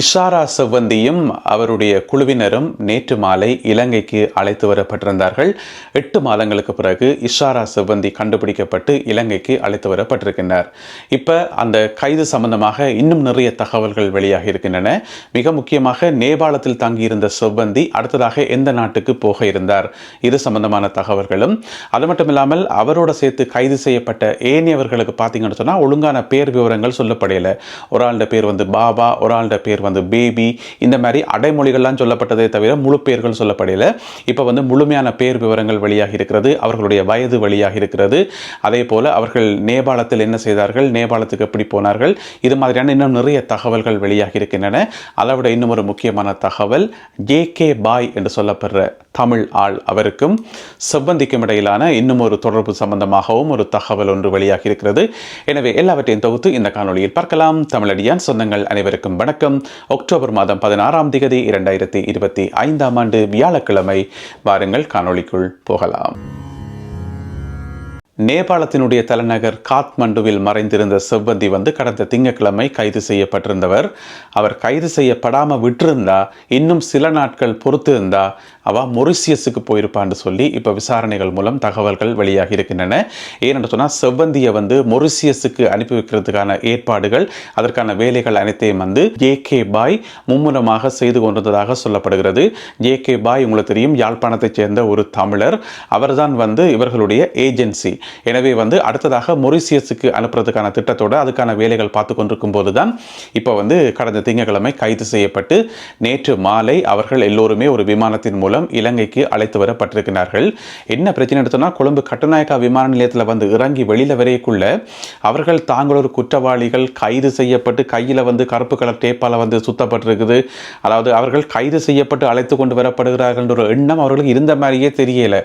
இஷாரா செவ்வந்தியும் அவருடைய குழுவினரும் நேற்று மாலை இலங்கைக்கு அழைத்து வரப்பட்டிருந்தார்கள். எட்டு மாதங்களுக்கு பிறகு இஷாரா செவ்வந்தி கண்டுபிடிக்கப்பட்டு இலங்கைக்கு அழைத்து வரப்பட்டிருக்கின்றார். இப்போ அந்த கைது சம்பந்தமாக இன்னும் நிறைய தகவல்கள் வெளியாகி இருக்கின்றன. மிக முக்கியமாக நேபாளத்தில் தங்கியிருந்த செவ்வந்தி அடுத்ததாக எந்த நாட்டுக்கு போக இருந்தார்? இது சம்பந்தமான தகவல்களும் அது மட்டும் இல்லாமல் அவரோட சேர்த்து கைது செய்யப்பட்ட ஏனையவர்களுக்கு பார்த்தீங்கன்னு சொன்னால் ஒழுங்கான பேர் விவரங்கள் சொல்லப்படையில ஒரு ஆளுடைய பேர் வந்து பாபா ஒரு ஆளுடைய பேர் வந்து பேபி இந்த மாதிரி அடைமொழிகள்லாம் சொல்லப்பட்டதே தவிர முழு பேர்கள் சொல்லப்படையில இப்போ வந்து முழுமையான பேர் விவரங்கள் வெளியாகி இருக்கிறது அவர்களுடைய வயது வழியாக இருக்கிறது. அதே போல் அவர்கள் நேபாளத்தில் என்ன செய்தார்கள் நேபாளத்துக்கு எப்படி போனார்கள் இது மாதிரியான இன்னும் நிறைய தகவல்கள் வெளியாகி இருக்கின்றன. அதை விட இன்னும் ஒரு முக்கியமான தகவல் ஜே கே பாய் என்று சொல்லப்படுற தமிழ் ஆள் அவருக்கும் செவ்வந்திக்கும் இடையிலான இன்னும் ஒரு தொடர்பு சம்பந்தமாகவும் ஒரு தகவல் ஒன்று வெளியாகி இருக்கிறது. எனவே எல்லாவற்றையும் தொகுத்து இந்த காணொளியில் பார்க்கலாம். தமிழடியான் சொந்தங்கள் அனைவருக்கும் வணக்கம். அக்டோபர் மாதம் பதினாறாம் திகதி இரண்டாயிரத்தி இருபத்தி ஐந்தாம் ஆண்டு வியாழக்கிழமை. வாருங்கள் காணொளிக்குள் போகலாம். நேபாளத்தினுடைய தலைநகர் காத்மண்டுவில் மறைந்திருந்த செவ்வந்தி வந்து கடந்த திங்கட்கிழமை கைது செய்யப்பட்டிருந்தவர். அவர் கைது செய்யப்படாமல் விட்டிருந்தா இன்னும் சில நாட்கள் பொறுத்து இருந்தா அவ மொரிசியஸுக்கு போயிருப்பான்னு சொல்லி இப்போ விசாரணைகள் மூலம் தகவல்கள் வெளியாகி இருக்கின்றன. ஏனென்று சொன்னால் செவ்வந்தியை வந்து மொரிசியஸுக்கு அனுப்பி வைக்கிறதுக்கான ஏற்பாடுகள் அதற்கான வேலைகள் அனைத்தையும் வந்து ஜே கே பாய் மும்முரமாக செய்து கொண்டிருந்ததாக சொல்லப்படுகிறது. ஜே கே பாய் உங்களுக்கு தெரியும் யாழ்ப்பாணத்தைச் சேர்ந்த ஒரு தமிழர். அவர்தான் வந்து இவர்களுடைய ஏஜென்சி. எனவே வந்து அடுத்ததாக மொரிசியஸுக்கு அனுப்புறதுக்கான திட்டத்தோடு அதுக்கான வேலைகள் பார்த்து கொண்டிருக்கும் போது தான் இப்போ வந்து கடந்த திங்கட்கிழமை கைது செய்யப்பட்டு நேற்று மாலை அவர்கள் எல்லோருமே ஒரு விமானத்தின் மூலம் இலங்கைக்கு அழைத்து வரப்பட்டிருக்கிறார்கள். என்ன பிரச்சனை எடுத்தோம்னா கொழும்பு கட்டுநாயக்கா விமான நிலையத்தில் வந்து இறங்கி வெளியில் வரையக்குள்ள அவர்கள் தாங்கள் ஒரு குற்றவாளிகள் கைது செய்யப்பட்டு கையில் வந்து கருப்பு கலர் டேப்பால் வந்து சுத்தப்பட்டிருக்குது. அதாவது அவர்கள் கைது செய்யப்பட்டு அழைத்து கொண்டு வரப்படுகிறார்கள் ஒரு எண்ணம் அவர்களுக்கு இருந்த மாதிரியே தெரியல.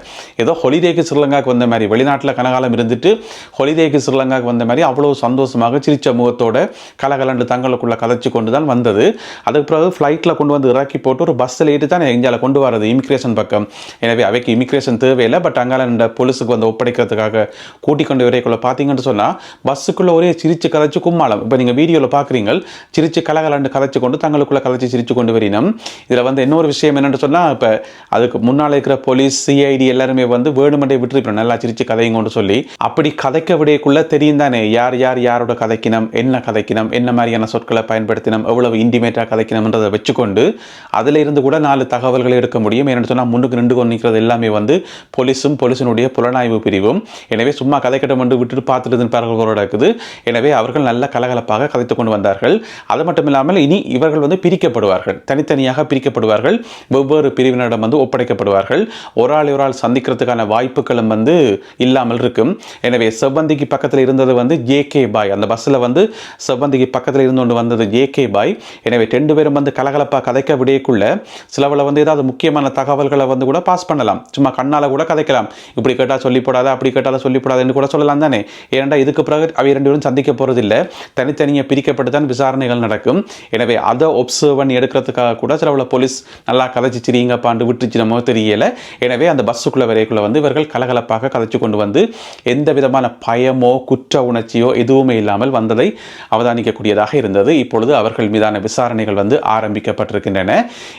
ஏதோ ஹொலிடேக்கு ஸ்ரீலங்காவுக்கு வந்த மாதிரி வெளிநாட்டில் கனகாலம் இருந்துட்டு ஹொலிடேக்கு ஸ்ரீலங்காவுக்கு வந்த மாதிரி அவ்வளோ சந்தோஷமாக சிரிச்ச முகத்தோட கலகலண்டு தங்களுக்குள்ள கதைச்சு கொண்டு தான் வந்தது. அதுக்கு பிறகு ஃப்ளைட்டில் கொண்டு வந்து இறக்கி போட்டு ஒரு பஸ்ஸில் ஏற்றி தான் இந்தியாவில் கொண்டு வரது இமிக்ரேஷன் பக்கம். எனவே அவைக்கு இமிக்ரேஷன் தேவையில்லை பட் அங்கால இந்த போலீஸுக்கு வந்து ஒப்படைக்கிறதுக்காக கூட்டிக் கொண்டு வரைக்குள்ள பார்த்தீங்கன்னு சொன்னால் பஸ்ஸுக்குள்ள ஒரே சிரிச்சு கதைச்சு கும்மாளம். இப்போ நீங்கள் வீடியோவில் பார்க்குறீங்க சிரிச்சு கலகலண்டு கதைச்சு கொண்டு தங்களுக்குள்ள கதைச்சு சிரிச்சு கொண்டு வரணும் இதில் வந்து இன்னொரு விஷயம் என்னென்னு சொன்னால் இப்போ அதுக்கு முன்னால் இருக்கிற போலீஸ் சிஐடி எல்லாருமே வந்து வேணுமெண்டே விட்டுருப்போம் நல்லா சிரிச்சு கதையும் கொண்டு சொல்லி. அப்படி கதைக்க விடையக்குள்ள தெரியும் தானே யார் யார் யாரோட கதைக்கினம் என்ன கதைக்கினம் என்ன மாதிரியான சொற்களை பயன்படுத்தினோம் எவ்வளவு இன்டிமேட்டாக கதைக்கணும்ன்றதை வச்சுக்கொண்டு அதில் இருந்து கூட நாலு தகவல்களை எடுக்க முடியும். ஏன்னு சொன்னால் முன்னுக்கு நின்று கொண்டு நிற்கிறது எல்லாமே வந்து போலீஸும் போலீஸினுடைய புலனாய்வு பிரிவும். எனவே சும்மா கதைக்கட்டம் வந்து விட்டுட்டு பார்த்துட்டு இருப்பார்களோட இருக்குது. எனவே அவர்கள் நல்ல கலகலப்பாக கதைத்து கொண்டு வந்தார்கள். அது மட்டும் இல்லாமல் இனி இவர்கள் வந்து பிரிக்கப்படுவார்கள். தனித்தனியாக பிரிக்கப்படுவார்கள். வெவ்வேறு பிரிவினரிடம் வந்து ஒப்படைக்கப்படுவார்கள். ஒரு ஆள் ஒரு ஆள் சந்திக்கிறதுக்கான வாய்ப்புகளும் வந்து இல்லாமல் இருக்கும். எனவே செவ்வந்திக்கு பக்கத்தில் இருந்தது வந்து ஜே கே பாய். அந்த பஸ்ஸில் வந்து செவ்வந்திக்கு பக்கத்தில் இருந்து கொண்டு வந்தது ஜே கே பாய். எனவே ரெண்டு பேரும் வந்து கலகலப்பாக கதைக்க விடையக்குள்ள சிலவில் வந்து ஏதாவது முக்கியமான தகவல்களை வந்து கூட பாஸ் பண்ணலாம். சும்மா கண்ணால் கூட கதைக்கலாம். இப்படி கேட்டால் சொல்லி போடாத அப்படி கேட்டால் சொல்லி போடாதுன்னு கூட சொல்லலாம் தானே. ஏன்டா இதுக்கு பிறகு அவை ரெண்டு பேரும் சந்திக்க போகிறதில்லை தனித்தனியாக பிரிக்கப்பட்டு தான் விசாரணைகள் நடக்கும். எனவே அதை ஒப்சர்வ் பண்ணி எடுக்கிறதுக்காக கூட சிலவில் போலீஸ் நல்லா கதைச்சு சிரிங்கப்பாண்டு விட்டுச்சு நம்ம தெரியலை. எனவே அந்த பஸ்ஸுக்குள்ளே வரைக்குள்ளே வந்து இவர்கள் கலகலப்பாக கதைச்சு கொண்டு வந்து எந்த விதமான பயமோ குற்ற உணர்ச்சியோ எதுவுமே இல்லாமல் வந்ததை அவதானிக்கக்கூடியதாக இருந்தது. இப்பொழுது அவர்கள் மீதான விசாரணைகள் வந்து ஆரம்பிக்கப்பட்டிருக்கின்றன.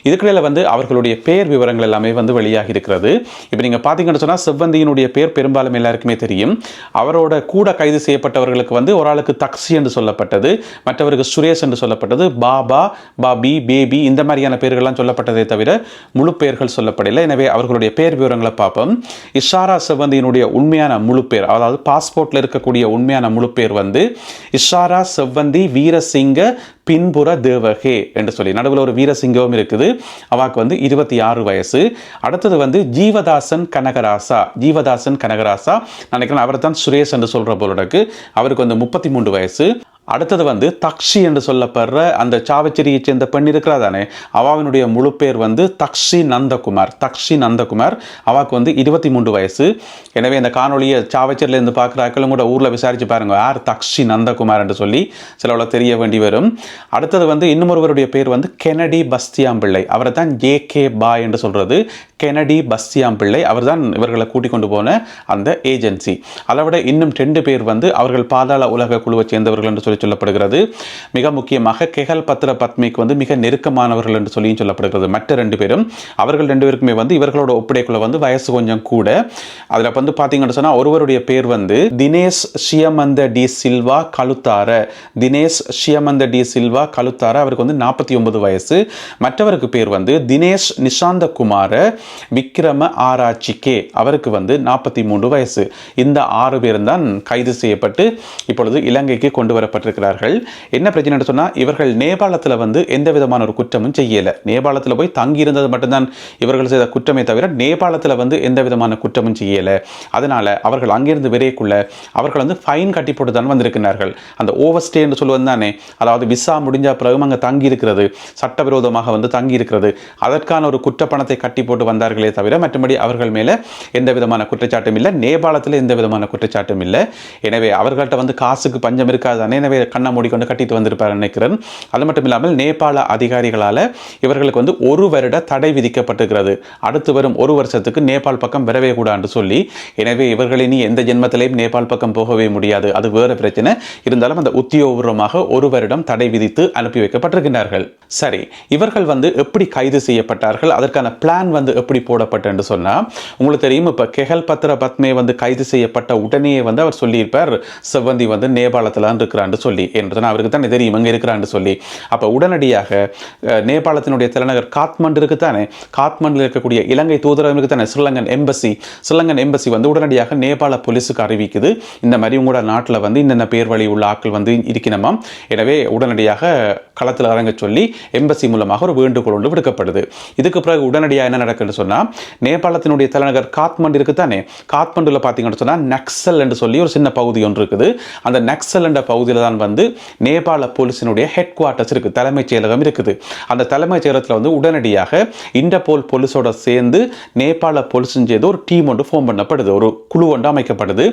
இதுக்கிடையில் வந்து அவர்களுடைய பேர் விவரங்கள் எல்லாமே வந்து வெளியாகி இருக்கிறது. இப்போ நீங்கள் பார்த்தீங்கன்னு சொன்னால் செவ்வந்தியினுடைய பேர் பெரும்பாலும் எல்லாருக்குமே தெரியும். அவரோட கூட கைது செய்யப்பட்டவர்களுக்கு வந்து ஒரு ஆளுக்கு தக்ஸி என்று சொல்லப்பட்டது. மற்றவருக்கு சுரேஷ் என்று சொல்லப்பட்டது. பாபா பாபி பேபி இந்த மாதிரியான பேர்கள்லாம் சொல்லப்பட்டதே தவிர முழு பெயர்கள் சொல்லப்படவில்லை. எனவே அவர்களுடைய பேர் விவரங்களை பார்ப்போம். இஷாரா செவ்வந்தியினுடைய உண்மையான முழு பேர் அதாவது பாஸ்போர்ட்டில் இருக்கக்கூடிய உண்மையான முழு பேர் வந்து இஷாரா செவ்வந்தி வீரசிங்க பின்புற தேவகே என்று சொல்லி. நடுவில் ஒரு வீரசிங்கம் இருக்குது. அவாக்கு வந்து இருபத்தி ஆறு வயசு. அடுத்தது வந்து ஜீவதாசன் கனகராசா. ஜீவதாசன் கனகராசா. நினைக்கிறேன் அவர் தான் சுரேஷ் என்று சொல்கிற போலருக்கு அவருக்கு வந்து முப்பத்தி மூன்று வயசு. அடுத்தது வந்து தக்ஷி என்று சொல்லப்படுற அந்த சாவச்சேரியை சேர்ந்த பெண் இருக்கிறா தானே அவாவினுடைய முழு பேர் வந்து தக்ஷி நந்தகுமார். தக்ஷி நந்தகுமார். அவாக்கு வந்து இருபத்தி மூன்று வயசு. எனவே இந்த காணொலியை சாவச்சேரியிலேருந்து பார்க்குறாக்களும் கூட ஊரில் விசாரித்து பாருங்க. யார் தக்ஷி நந்தகுமார் என்று சொல்லி சிலவள தெரிய வேண்டி வரும். அடுத்தது வந்து இன்னுமொருவருடைய பேர் வந்து கெனடி பஸ்தியாம் பிள்ளை அவரை தான் ஜே கே பாய் என்று சொல்கிறது கெனடி பஸ்தியாம் பிள்ளை அவர் தான் இவர்களை கூட்டிக் கொண்டு போன அந்த ஏஜென்சி. அதை விட இன்னும் ரெண்டு பேர் வந்து அவர்கள் பாதாள உலக குழுவை சேர்ந்தவர்கள் என்று சொல்லி சொல்லி சொல்லப்படுகிறது. மிக முக்கியமாக கெகல் பத்ர பத்மிக்கு வந்து மிக நெருக்கமானவர்கள் என்று சொல்லியும் சொல்லப்படுகிறது. மற்ற ரெண்டு பேரும். அவர்கள் ரெண்டு பேருக்குமே வந்து இவர்களோட ஒப்படைக்குள்ள வந்து வயசு கொஞ்சம் கூட. அதில் வந்து பார்த்தீங்கன்னு சொன்னால் ஒருவருடைய பேர் வந்து தினேஷ் ஷியமந்த டி சில்வா கழுத்தார. தினேஷ் ஷியமந்த டி சில்வா கழுத்தார. அவருக்கு வந்து நாற்பத்தி ஒன்பது வயசு. மற்றவருக்கு பேர் வந்து தினேஷ் நிஷாந்த குமார விக்ரம ஆராய்ச்சி கே அவருக்கு வந்து நாற்பத்தி மூன்று வயசு. இந்த ஆறு பேரும் தான் கைது செய்யப்பட்டு இப்பொழுது இலங்கைக்கு கொண்டு வரப்பட்டு வரப்பட்டிருக்கிறார்கள் என்ன பிரச்சனைன்னு சொன்னால் இவர்கள் நேபாளத்தில் வந்து எந்த விதமான ஒரு குற்றமும் செய்யலை. நேபாளத்தில் போய் தங்கி இருந்தது மட்டும்தான் இவர்கள் செய்த குற்றமே தவிர நேபாளத்தில் வந்து எந்த விதமான குற்றமும் செய்யலை. அதனால அவர்கள் அங்கிருந்து விரைக்குள்ள அவர்கள் வந்து ஃபைன் கட்டி போட்டு தான் வந்திருக்கிறார்கள். அந்த ஓவர் ஸ்டே என்று சொல்லுவது தானே? அதாவது விசா முடிஞ்ச பிறகும் அங்கே தங்கி இருக்கிறது சட்டவிரோதமாக வந்து தங்கி இருக்கிறது அதற்கான ஒரு குற்றப்பணத்தை கட்டி போட்டு வந்தார்களே தவிர மற்றபடி அவர்கள் மேலே எந்த விதமான குற்றச்சாட்டும் இல்லை. நேபாளத்தில் எந்த விதமான குற்றச்சாட்டும் இல்லை. எனவே அவர்கள்ட்ட வந்து காசுக்கு பஞ்சம் இருக்காது தானே? ஏற்கனவே கண்ணை மூடிக்கொண்டு கட்டிட்டு வந்திருப்பார் நினைக்கிறேன். அது மட்டும் இல்லாமல் நேபாள அதிகாரிகளால் இவர்களுக்கு வந்து ஒரு வருட தடை விதிக்கப்பட்டிருக்கிறது. அடுத்து வரும் ஒரு வருஷத்துக்கு நேபாள் பக்கம் வரவே கூடாது சொல்லி. எனவே இவர்கள் இனி எந்த ஜென்மத்திலையும் நேபாள் பக்கம் போகவே முடியாது. அது வேறு பிரச்சனை. இருந்தாலும் அந்த உத்தியோகபூர்வமாக ஒரு வருடம் தடை விதித்து அனுப்பி வைக்கப்பட்டிருக்கிறார்கள் சரி இவர்கள் வந்து எப்படி கைது செய்யப்பட்டார்கள்? அதற்கான பிளான் வந்து எப்படி போடப்பட்டு சொன்னால் உங்களுக்கு தெரியும் இப்போ கெஹல் பத்ர பத்மே வந்து கைது செய்யப்பட்ட உடனே வந்து அவர் சொல்லியிருப்பார் செவ்வந்தி வந்து நேபாளத்தில் இருக்கிறான்னு சொல்லி. என்று அவருக்கு தானே தெரியும் இங்கே இருக்கிறான்னு சொல்லி. அப்போ உடனடியாக நேபாளத்தினுடைய தலைநகர் காத்மண்டு இருக்குத்தானே காத்மண்டில் இருக்கக்கூடிய இலங்கை தூதரகம் தானே ஸ்ரீலங்கன் எம்பசி ஸ்ரீலங்கன் எம்பசி வந்து உடனடியாக நேபாள போலீஸுக்கு அறிவிக்குது. இந்த மாதிரி உங்களோட நாட்டில் வந்து இன்னென்ன பேர் வழி உள்ள ஆட்கள் வந்து இருக்கணுமாம் எனவே உடனடியாக களத்தில் இறங்க சொல்லி எம்பசி மூலமாக ஒரு வேண்டுகோள் ஒன்று விடுக்கப்படுது. இதுக்கு பிறகு உடனடியாக என்ன நடக்குன்னு சொன்னால் நேபாளத்தினுடைய தலைநகர் காத்மண்டு இருக்குத்தானே காத்மண்டில் பார்த்தீங்கன்னு சொன்னால் நக்சல் என்று சொல்லி ஒரு சின்ன பகுதி ஒன்று இருக்குது. அந்த நக்சல் என்ற பகுதியில் தான் வந்து நேபாள போலீஸினுடைய ஹெட் குவார்ட்டர்ஸ் இருக்குது தலைமைச் செயலகம் இருக்குது. அந்த தலைமைச் செயலகத்தில் வந்து உடனடியாக இண்டபோல் போலீஸோட சேர்ந்து நேபாள போலீஸும் சேர்ந்து ஒரு டீம் ஒன்று ஃபார்ம் பண்ணப்படுது. ஒரு குழு ஒன்று அமைக்கப்படுது.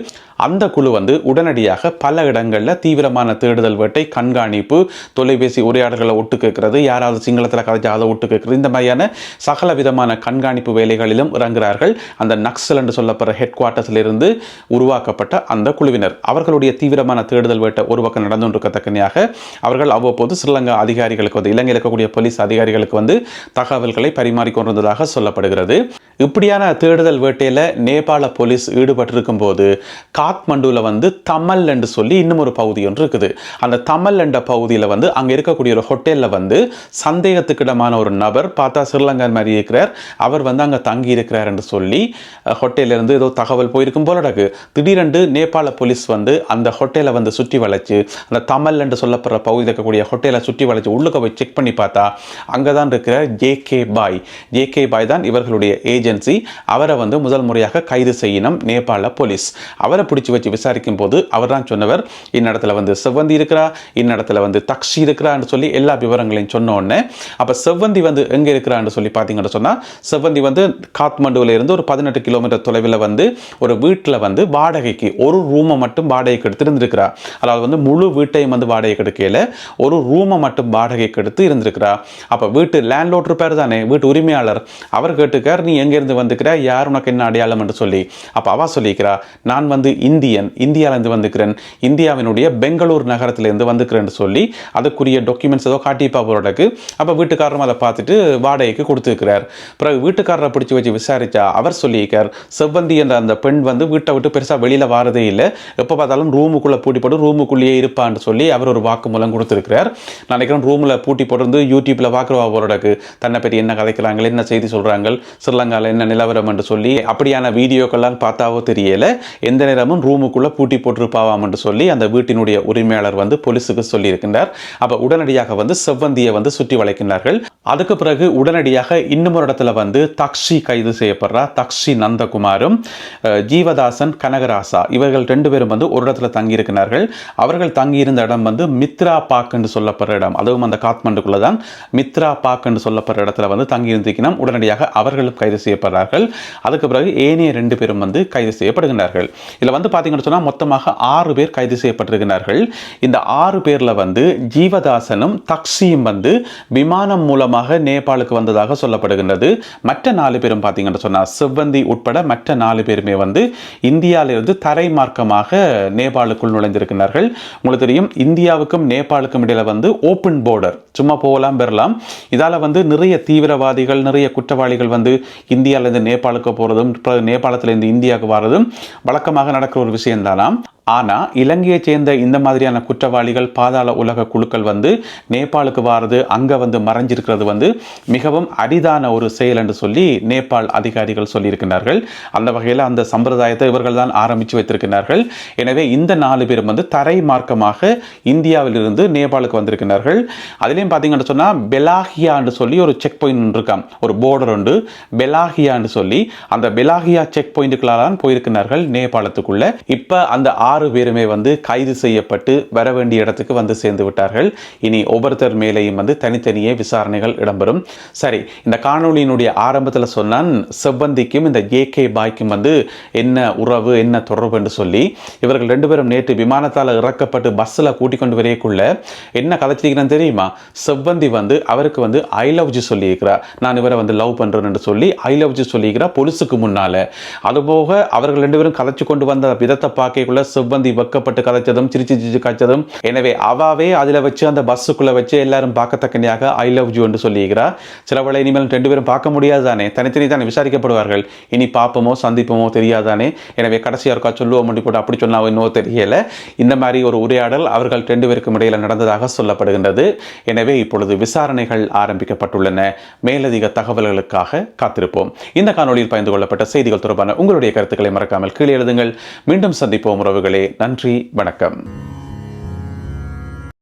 அந்த குழு வந்து உடனடியாக பல இடங்களில் தீவிரமான தேடுதல் வேட்டை கண்காணிப்பு தொலைபேசி உரையாடல்களை ஒட்டு கேட்கறது யாராவது சிங்களத்தில் கதைச்சா அதை விட்டு கேட்கறது. இந்த மாதிரியான சகல விதமான கண்காணிப்பு வேலைகளிலும் இறங்குகிறார்கள் அந்த நக்சல் என்று சொல்லப்படுற ஹெட் குவார்ட்டர்ஸிலிருந்து உருவாக்கப்பட்ட அந்த குழுவினர். அவர்களுடைய தீவிரமான தேடுதல் வேட்டை ஒரு பக்கம் நடந்து கொண்டிருக்கத்தக்கனையாக அவர்கள் அவ்வப்போது ஸ்ரீலங்கா அதிகாரிகளுக்கு வந்து இலங்கையில் இருக்கக்கூடிய போலீஸ் அதிகாரிகளுக்கு வந்து தகவல்களை பரிமாறிக்கொண்டிருந்ததாக சொல்லப்படுகிறது. இப்படியான தேடுதல் வேட்டையில் நேபாள போலீஸ் ஈடுபட்டிருக்கும் போது காத்மண்டுவில் வந்து தமல் என்று சொல்லி இன்னும் ஒரு பகுதி ஒன்று இருக்குது. அந்த தமல் என்ற பகுதியில் வந்து அங்கே இருக்கக்கூடிய ஒரு ஹோட்டலில் வந்து சந்தேகத்துக்கிடமான ஒரு நபர். பார்த்தா ஸ்ரீலங்கன் மாதிரி இருக்கிறார். அவர் வந்து அங்கே தங்கி இருக்கிறார் என்று சொல்லி ஹோட்டலேருந்து ஏதோ தகவல் போயிருக்கும் போல இருக்கு. திடீரென்று நேபாள போலீஸ் வந்து அந்த ஹோட்டலை வந்து சுற்றி வளைச்சு அந்த தமிழ் என்று சொல்லப்படுற பகுதியில் இருக்கக்கூடிய ஹோட்டலை சுற்றி வளைச்சு உள்ளுக்க போய் செக் பண்ணி பார்த்தா அங்கே தான் இருக்கிற J K Bhai. J K Bhai தான் இவர்களுடைய ஏஜென்சி அவரை வந்து முதல் முறையாக கைது செய்யணும் நேபாள போலீஸ். அவரை பிடிச்சி வச்சு விசாரிக்கும் போது அவர் தான் சொன்னவர் இந்நடத்தில் வந்து செவ்வந்தி இருக்கிறா இந்நடத்தில் வந்து தக்ஷி இருக்கிறான்னு சொல்லி எல்லா விவரங்களையும் சொன்ன உடனே அப்போ செவ்வந்தி வந்து எங்கே இருக்கிறான்னு சொல்லி பார்த்தீங்கன்னு சொன்னால் செவ்வந்தி வந்து காத்மண்டுவில் இருந்து ஒரு பதினெட்டு கிலோமீட்டர் தொலைவில் வந்து ஒரு வீட்டில் வந்து வாடகைக்கு ஒரு ரூமை மட்டும் வாடகைக்கு எடுத்து இருந்திருக்கிறா. அதாவது வந்து முழு வீட்டையும் வந்து வாடகைக்கு எடுக்கையில் ஒரு ரூமை மட்டும் வாடகைக்கு எடுத்து இருந்திருக்கிறா. அப்போ வீட்டு லேண்ட்லோட் இருப்பார் தானே வீட்டு உரிமையாளர். அவர் கேட்டுக்கார் நீ எங்கேருந்து வந்துக்கிற யார் உனக்கு என்ன அடையாளம்? என்று சொல்லி. அப்போ அவா சொல்லிக்கிறா நான் வந்து இந்தியன் இந்தியாவிலேருந்து வந்துக்கிறேன் இந்தியாவினுடைய பெங்களூர் நகரத்திலேருந்து வந்துக்கிறேன்னு சொல்லி அதுக்குரிய டாக்குமெண்ட்ஸ் ஏதோ காட்டிப்பா ப்ராடக்ட் அப்போ வீட்டுக்காரரும் அதை பார்த்துட்டு வாடகைக்கு கொடுத்துருக்கிறார். பிறகு வீட்டுக்காரரை பிடிச்சி வச்சு விசாரிச்சா அவர் சொல்லியிருக்கார் செவ்வந்தி என்ற அந்த பெண் வந்து வீட்டை விட்டு பெருசாக வெளியில் வாரதே இல்லை. எப்போ பார்த்தாலும் ரூமுக்குள்ளே பூட்டி போட்டு ரூமுக்குள்ளேயே இருப்பான்னு சொல்லி அவர் ஒரு வாக்குமூலம் கொடுத்துருக்கிறார். நான் நினைக்கிறேன் ரூமில் பூட்டி போட்டு யூடியூப்பில் பார்க்குறவா போறதுக்கு தன்னை பற்றி என்ன கதைக்கிறாங்க என்ன செய்தி சொல்கிறாங்க ஸ்ரீலங்காவில் என்ன நிலவரம் என்று சொல்லி அப்படியான வீடியோக்கள்லாம் பார்த்தாவோ தெரியல. எந்த நேரமும் ரூமுக்குள்ளே பூட்டி போட்டிருப்பாவாம் என்று சொல்லி அந்த வீட்டினுடைய உரிமையாளர் வந்து போலீஸுக்கு சொல்லியிருக்கின்றார். அப்போ உடனடியாக வந்து செவ்வந்தியை வந்து சுற்றி வளைக்கின்றார்கள். அதுக்கு பிறகு உடனடியாக இன்னும் ஒரு இடத்துல வந்து தக்ஷி கைது செய்யப்படுறா தக்ஷி நந்தகுமாரும் ஜீவதாசன் கனகராசா இவர்கள் ரெண்டு பேரும் வந்து ஒரு இடத்துல தங்கியிருக்கிறார்கள். அவர்கள் தங்கியிருந்த இடம் வந்து மித்ரா பாக் என்று சொல்லப்படுற இடம். அதுவும் அந்த காத்மண்டுக்குள்ள தான் மித்ரா பாக் என்று சொல்லப்படுற இடத்துல வந்து தங்கியிருந்திருக்கணும் உடனடியாக அவர்களும் கைது செய்யப்படுறார்கள். அதுக்கு பிறகு ஏனைய ரெண்டு பேரும் வந்து கைது செய்யப்படுகிறார்கள் இதில் வந்து பார்த்தீங்கன்னு சொன்னால் மொத்தமாக ஆறு பேர் கைது செய்யப்பட்டிருக்கிறார்கள். இந்த ஆறு பேரில் வந்து ஜீவதாசனும் தக்ஷியும் வந்து வந்து விமானம் மூலமாக நேபாளுக்கு வந்ததாக சொல்லப்படுகின்றது. மற்ற நாலு பேரும் பார்த்தீங்கன்னு சொன்னால் செவ்வந்தி உட்பட மற்ற நாலு பேருமே வந்து இந்தியாவிலிருந்து தரை மார்க்கமாக நேபாளுக்குள் நுழைந்திருக்கிறார்கள் உங்களுக்கு தெரியும் இந்தியாவுக்கும் நேபாளுக்கும் இடையில வந்து ஓப்பன் போர்டர் சும்மா போகலாம் பெறலாம் இதால் வந்து நிறைய தீவிரவாதிகள் நிறைய குற்றவாளிகள் வந்து இந்தியாவிலேருந்து நேபாளுக்கு போகிறதும் நேபாளத்திலேருந்து இந்தியாவுக்கு வர்றதும் வழக்கமாக நடக்கிற ஒரு விஷயம் தானாம் ஆனால் இலங்கையைச் சேர்ந்த இந்த மாதிரியான குற்றவாளிகள் பாதாள உலக குழுக்கள் வந்து நேபாளுக்கு வாரது அங்கே வந்து மறைஞ்சிருக்கிறது வந்து மிகவும் அரிதான ஒரு செயல் என்று சொல்லி நேபாள் அதிகாரிகள் சொல்லியிருக்கிறார்கள். அந்த வகையில் அந்த சம்பிரதாயத்தை இவர்கள் தான் ஆரம்பித்து வைத்திருக்கிறார்கள். எனவே இந்த நாலு பேரும் வந்து தரை மார்க்கமாக இந்தியாவிலிருந்து நேபாளுக்கு வந்திருக்கிறார்கள். அதுலேயும் பார்த்தீங்கன்னு சொன்னால் பெலாகியான்னு சொல்லி ஒரு செக் பாயிண்ட் இருக்காம். ஒரு போர்டர் உண்டு. பெலாகியான்னு சொல்லி அந்த பெலாகியா செக் பாயிண்ட்டுக்களால் தான் போயிருக்கிறார்கள் நேபாளத்துக்குள்ள. இப்போ அந்த ஆறு பேருமே வந்து கைது செய்யப்பட்டு வர வேண்டிய இடத்துக்கு வந்து சேர்ந்து விட்டார்கள். இனி ஒவ்வொருத்தர் மேலேயும் வந்து தனித்தனியே விசாரணைகள் இடம்பெறும். சரி இந்த காணொளியினுடைய ஆரம்பத்தில் சொன்னான் செவ்வந்திக்கும் இந்த ஏகே பாய்க்கும் வந்து என்ன உறவு என்ன தொடர்பு என்று சொல்லி. இவர்கள் ரெண்டு பேரும் நேற்று விமானத்தால் இறக்கப்பட்டு பஸ்ஸில் கூட்டிக் கொண்டு வரையக்குள்ள என்ன கதைச்சிருக்கிறேன் தெரியுமா? செவ்வந்தி வந்து அவருக்கு வந்து ஐ லவ் ஜி சொல்லியிருக்கிறார் நான் இவரை வந்து லவ் பண்ணுறேன்னு சொல்லி ஐ லவ் ஜி சொல்லியிருக்கிறார் பொலிசுக்கு முன்னால். அதுபோக அவர்கள் ரெண்டு பேரும் கதைச்சு கொண்டு வந்த விதத்தை பார்க்கக்குள்ள செவ்வந்தி வெக்கப்பட்டு கதைச்சதும் சிரிச்சு சிரிச்சு கதைச்சதும் எனவே அவாவே அதில் வச்சு அந்த பஸ்ஸுக்குள்ளே வச்சு எல்லாரும் பார்க்கத்தக்கனியாக ஐ லவ் யூ என்று சொல்லியிருக்கிறார் சிலவளை இனிமேல் ரெண்டு பேரும் பார்க்க முடியாது தானே தனித்தனி தானே விசாரிக்கப்படுவார்கள். இனி பார்ப்போமோ சந்திப்போமோ தெரியாதானே? எனவே கடைசியாக இருக்கா சொல்லுவோம் அப்படி போட்டு அப்படி சொன்னா இன்னோ தெரியல. இந்த மாதிரி ஒரு உரையாடல் அவர்கள் ரெண்டு பேருக்கும் இடையில நடந்ததாக சொல்லப்படுகின்றது. எனவே இப்பொழுது விசாரணைகள் ஆரம்பிக்கப்பட்டுள்ளன. மேலதிக தகவல்களுக்காக காத்திருப்போம். இந்த காணொளியில் பயந்து கொள்ளப்பட்ட செய்திகள் தொடர்பான உங்களுடைய கருத்துக்களை மறக்காமல் கீழே எழுதுங்கள். மீண்டும் சந்திப்போம் உறவுகளே. நன்றி வணக்கம்.